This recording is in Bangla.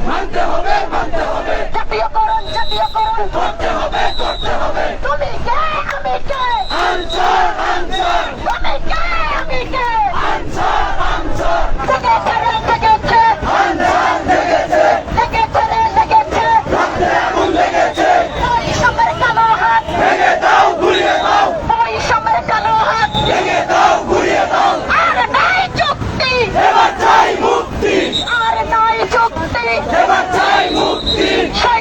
মানতে হবে মানতে হবে। জাতীয়করণ জাতীয়করণ। করতে হবে করতে হবে। Kemal time Dil Hey!